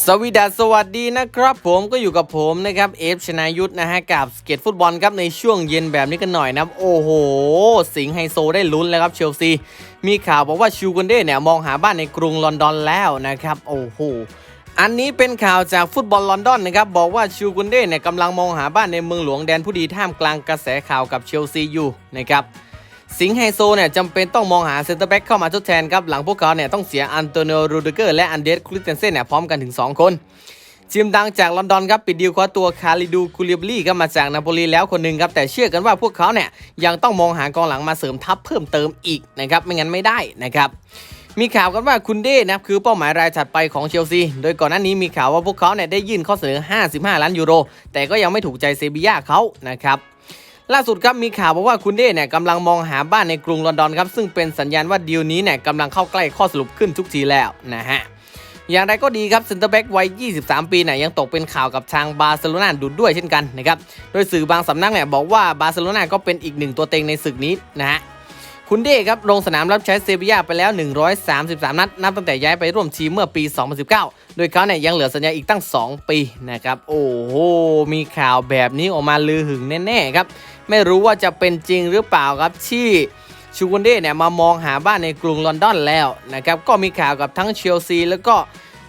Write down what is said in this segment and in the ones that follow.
สวีดัสสวัสดีนะครับผมก็อยู่กับผมนะครับเอฟชนายุทธนะฮะกับสเก็ตฟุตบอลครับในช่วงเย็นแบบนี้กันหน่อยนะครับโอ้โห สิงไฮโซได้ลุ้นแล้วครับเชลซี มีข่าวบอกว่าชูกันเด้เนี่ยมองหาบ้านในกรุงลอนดอนแล้วนะครับโอ้โหอันนี้เป็นข่าวจากฟุตบอลลอนดอนนะครับบอกว่าชูกุนเด้เนี่ยกำลังมองหาบ้านในเมืองหลวงแดนผู้ดีท่ามกลางกระแสข่าวกับเชลซีอยู่นะครับ สิงไฮโซเนี่ยจำเป็นต้องมองหาเซนเตอร์แบ็กเข้ามาทดแทนครับ หลังพวกเขาเนี่ยต้องเสียอันโตเนโอรูดเกอร์และอันเดสคริสเตนเซนเนี่ยพร้อมกันถึง 2 คนทีมดังจากลอนดอนครับปิดดีลคว้าตัวคาริดูคูลิบลี่ก็มาจากนาโปลีแล้วคนหนึ่งครับ แต่เชื่อกันว่าพวกเขาเนี่ยยังต้องมองหากองหลังมาเสริมทัพเพิ่มเติมอีกนะครับไม่งั้นไม่ได้นะครับมีข่าวกันว่าคุณเด้นะครับคือเป้าหมายรายถัดไปของเชลซี โดยก่อนหน้านี้มีข่าวว่าพวกเขาเนี่ยได้ยื่นข้อเสนอ 55 ล้านยูโร แต่ก็ยังไม่ถูกใจเซบีย่าเขานะครับ ล่าสุดครับมีข่าวบอกว่าคุณเด้เนี่ยกำลังมองหาบ้านในกรุงลอนดอนครับซึ่งเป็นสัญญาณว่าดีลนี้เนี่ยกำลังเข้าใกล้ข้อสรุปขึ้นทุกทีแล้วนะฮะอย่างไรก็ดีครับเซนเตอร์แบ็กวัย 23 ปีเนี่ยยังตกเป็นข่าวกับทางบาร์เซโลนาดูดด้วยเช่นกันนะครับ โดยสื่อบางสำนักเนี่ยบอกว่าบาร์เซโลนาก็เป็นอีกหนึ่งตัวเต็งในศึกนี้นะฮะ คุณเด้ครับลงสนามรับใช้เซบียาไปแล้ว 133 นัด นับตั้งแต่ย้ายไปร่วมทีมเมื่อปี 2019 โดยเขาเนี่ยยังเหลือสัญญาอีกตั้ง 2 ปีนะครับ โอ้โห มีข่าวแบบนี้ออกมาลือหึงแน่ๆครับ ไม่รู้ว่าจะเป็นจริงหรือเปล่าครับที่ชูกุนเด้เนี่ยมามองหาบ้านในกรุงลอนดอนแล้วนะครับก็มีข่าวกับทั้งเชลซีแล้วก็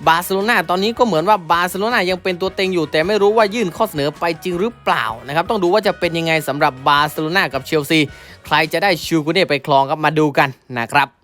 บาร์เซโลนาตอนนี้ก็เหมือนว่าบาร์เซโลนายังเป็นตัวเต็งอยู่ แต่ไม่รู้ว่ายื่นข้อเสนอไปจริงหรือเปล่านะครับต้องดูว่าจะเป็นยังไงสำหรับบาร์เซโลนากับเชลซี ใครจะได้ชูกุนเน่ไปครองครับมาดูกันนะครับ